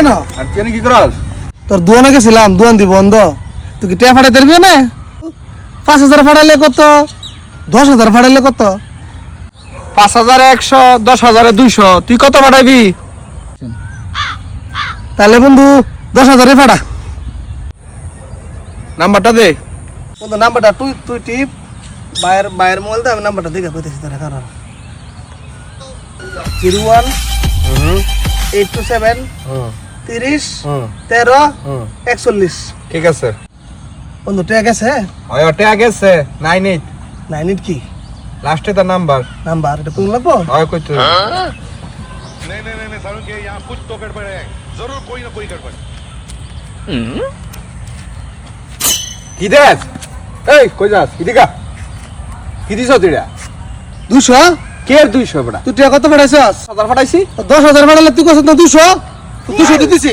কেন? আর এনে কি করস? তোর দোয়ানে গেছিলাম দোয়ান দিব বন্ধ তুই কি টেয়া ফাটাই দিবি না পাঁচ হাজার ফাটাইলে কত? দশ হাজার ফাটাইলে কত? পাঁচ হাজার একশো দশ হাজারে দুইশো। তুই কত পাঠাবি তাহলে বন্ধু দশ হাজারে ফাটা। নাম্বারটা দে। বন্ধু নাম্বারটা তুই তুই টিপ। বাইরের বাইরের মোবাইল আমি নাম্বারটা দেখে পেতেছি তারা কারণ। Zero one eight two seven তিরিশ তেরো একচল্লিশ ঠিক আছে বন্ধু টেয়া গেছে ওই ওটা গেছে নাইন এইট নাইন এইট কি লাস্টে তার নাম্বার নাম্বার এটা কোন লাগবো ওই কইতে नहीं नहीं नहीं नहीं सारुण के यहाँ कुछ तो गड़बड़ है जरूर कोई ना कोई गड़बड़ কি দেখ এই কই যাস এদিকা কি দিছ তুইরা দুশো কে দুইশো বড়া তুই টেয়া কত ফাটাইছস হাজার পাঠাইছি দশ হাজার ফাটালে তুই কত না দুশো দুশো দিতেছি